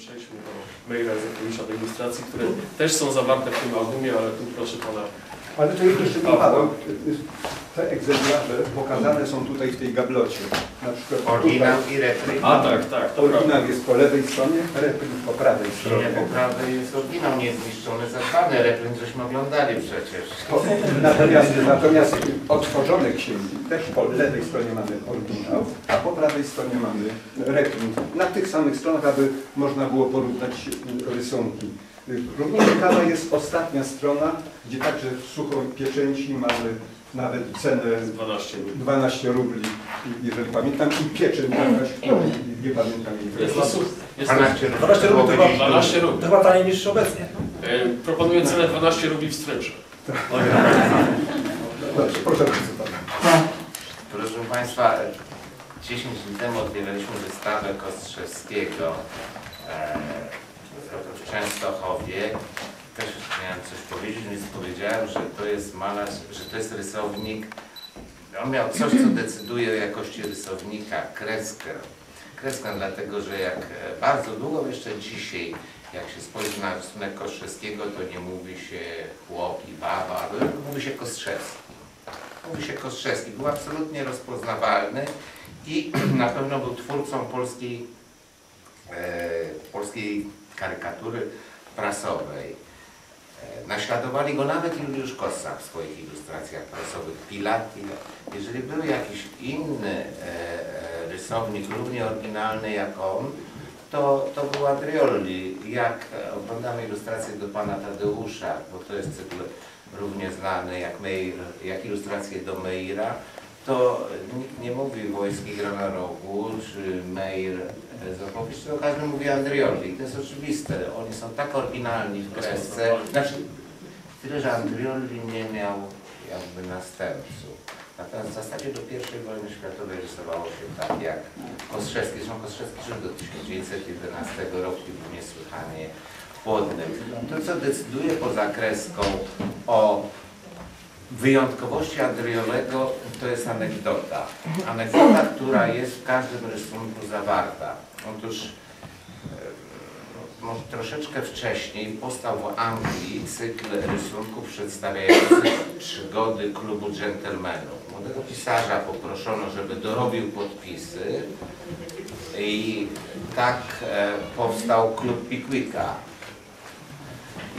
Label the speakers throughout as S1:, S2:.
S1: przejdźmy do maila Zakowicza do ilustracji, które też są zawarte w tym albumie, ale tu proszę Pana.
S2: Ale to jest jeszcze nie Paweł. Te egzemplarze pokazane są tutaj w tej gablocie. Na przykład
S3: Oryginał
S2: tutaj
S3: i reprint.
S1: A tak, tak, to prawda.
S2: oryginał jest po lewej stronie, reprint po prawej
S3: Nie,
S2: stronie.
S3: po prawej jest oryginał niezniszczony, zadbany. Reprint żeśmy oglądali przecież.
S2: To- Natomiast, natomiast otworzone księgi też po lewej stronie mamy oryginał, a po prawej stronie mamy reprint. Na tych samych stronach, aby można było porównać rysunki. Równie ciekawa jest ostatnia strona, gdzie także w suchej pieczęci mamy nawet cenę
S1: 12 minut.
S2: 12 rubli, jeżeli pamiętam, i pieczęć jakaś, której nie pamiętam jej
S1: Jest to jest to,
S3: 12
S4: 12
S3: było
S4: rubli
S3: gdzieś
S4: chyba-
S3: tu.
S1: 12
S4: To
S1: rubli.
S4: chyba taniej niż obecnie.
S1: E, Proponuję cenę 12 rubli w.
S2: Dobrze, proszę bardzo.
S3: Proszę Państwa, 10 dni temu otwieraliśmy wystawę Kostrzewskiego w Częstochowie. Też miałem coś powiedzieć, więc powiedziałem, że to jest malarz, że to jest rysownik. On miał coś, co decyduje o jakości rysownika, kreskę. Kreskę dlatego, że jak e, bardzo długo, jeszcze dzisiaj, jak się spojrzy na rysunek Kostrzewskiego, to nie mówi się chłop i baba, ale mówi się Kostrzewski. Mówi się Kostrzewski. Był absolutnie rozpoznawalny i na pewno był twórcą polskiej, polskiej karykatury prasowej. E, naśladowali go nawet Juliusz Kossa w swoich ilustracjach prasowych. Pilati. Jeżeli był jakiś inny e, e, rysownik, równie oryginalny jak on, to, to był Adriolli. Jak e, oglądamy ilustrację do pana Tadeusza, bo to jest cykl równie znany jak, Meir, jak ilustracje do Meira, to nikt nie mówi Wojski gra na rogu, czy Meir Zopowicz, tylko każdy mówi Andrioli. To jest oczywiste. Oni są tak oryginalni w kresce. Znaczy, tyle, że Andrioli nie miał jakby następców. Natomiast w zasadzie do I wojny światowej rysowało się tak jak Kostrzewski. Zresztą Kostrzewski żył do 1911 roku i był niesłychanie płodnym. To, co decyduje poza kreską o wyjątkowości Andriolego, to jest anegdota. Anegdota, która jest w każdym rysunku zawarta. Otóż e, może troszeczkę wcześniej powstał w Anglii cykl rysunków przedstawiających przygody klubu dżentelmenów. Młodego pisarza poproszono, żeby dorobił podpisy i tak e, powstał klub Pickwicka.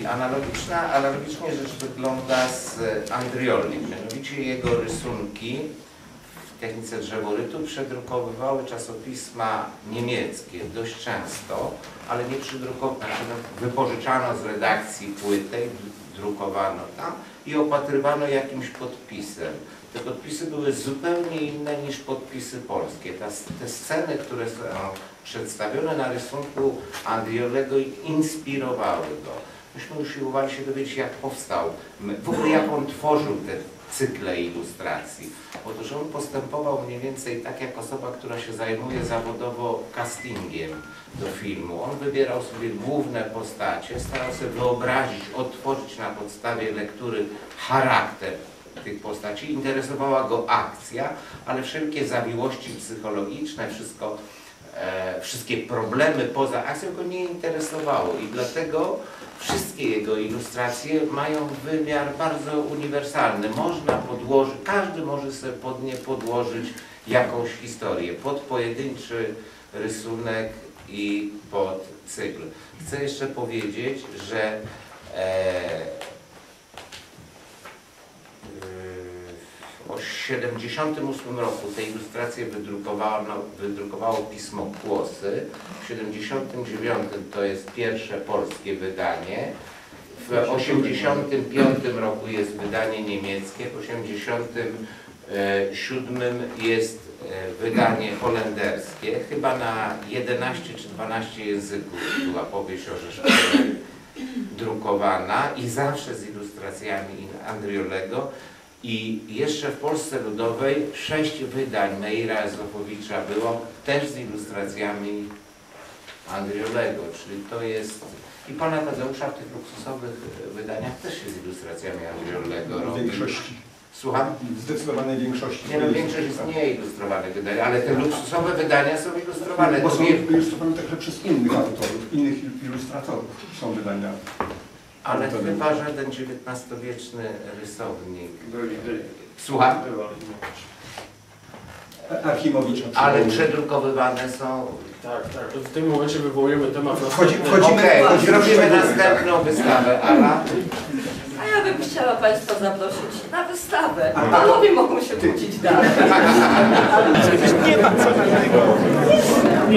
S3: I analogiczna, analogicznie rzecz wygląda z Andrioli, mianowicie jego rysunki w technice drzeworytu przedrukowywały czasopisma niemieckie dość często, ale nie przydrukowano, znaczy no, wypożyczano z redakcji płytę, i drukowano tam i opatrywano jakimś podpisem. Te podpisy były zupełnie inne niż podpisy polskie. Ta, te sceny, które są przedstawione na rysunku Andriolego inspirowały go. Myśmy usiłowali się dowiedzieć, jak powstał, w ogóle jak on tworzył te cykle ilustracji. Otóż on postępował mniej więcej tak jak osoba, która się zajmuje zawodowo castingiem do filmu. On wybierał sobie główne postacie, starał sobie wyobrazić, odtworzyć na podstawie lektury charakter tych postaci. Interesowała go akcja, ale wszelkie zawiłości psychologiczne, wszystko wszystkie problemy poza akcją go nie interesowało i dlatego wszystkie jego ilustracje mają wymiar bardzo uniwersalny. Można podłożyć, każdy może sobie pod nie podłożyć jakąś historię, pod pojedynczy rysunek i pod cykl. Chcę jeszcze powiedzieć, że e, w 78 roku te ilustracje wydrukowano, wydrukowało pismo Kłosy. W 79 to jest pierwsze polskie wydanie. W 85 roku jest wydanie niemieckie, w 87 jest e, wydanie holenderskie. Chyba na 11 czy 12 języków była powieść Orzeszkowej drukowana i zawsze z ilustracjami Andriolego. I jeszcze w Polsce Ludowej sześć wydań Meira Zofowicza było też z ilustracjami Andriolego, czyli to jest... I pana Tadeusza w tych luksusowych wydaniach też się z ilustracjami Andriolego
S2: W większości.
S3: Słucham?
S2: W zdecydowanej większości.
S3: Nie no, większość jest nie ilustrowanych wydań, ale te luksusowe wydania są ilustrowane.
S2: Bo są ilustrowane także przez innych autorów, innych ilustratorów są wydania.
S3: Ale
S2: To
S3: chyba żaden XIX-wieczny rysownik.
S1: Byli, byli.
S3: Słucham?
S1: Była.
S2: Archimowicza.
S3: Ale przedrukowywane są.
S1: Tak, tak. To w tym momencie wywołujemy temat
S2: Wchodzi- wchodzimy- wchodzimy w
S3: zrobimy następną wystawę, Ala.
S4: A ja bym chciała Państwa zaprosić na wystawę. Panowie mogą się budzić dalej.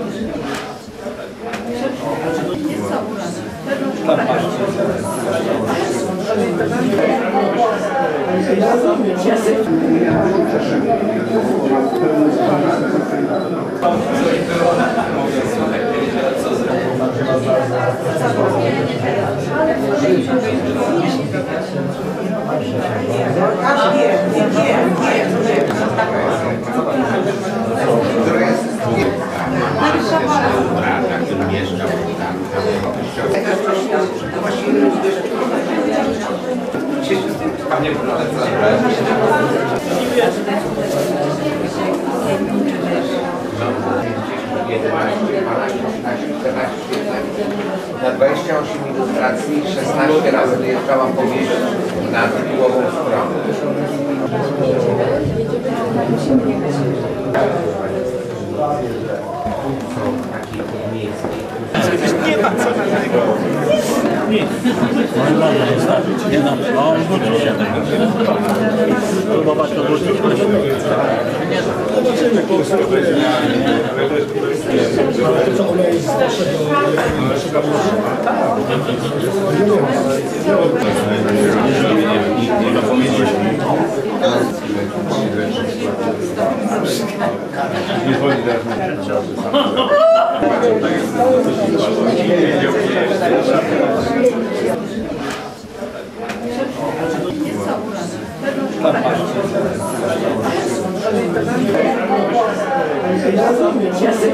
S5: właśnie.
S3: Brata, który mieszkał tam. Panie Na 28 ilustracji 16 razy dojeżdżała powieść na tytułową stronę. Taki podmiejski.
S5: Można zostawić. Nie no, no on wróci się Zobaczymy, kurczę. To co, ona jest z naszego... Nie zwolni teraz na Merci.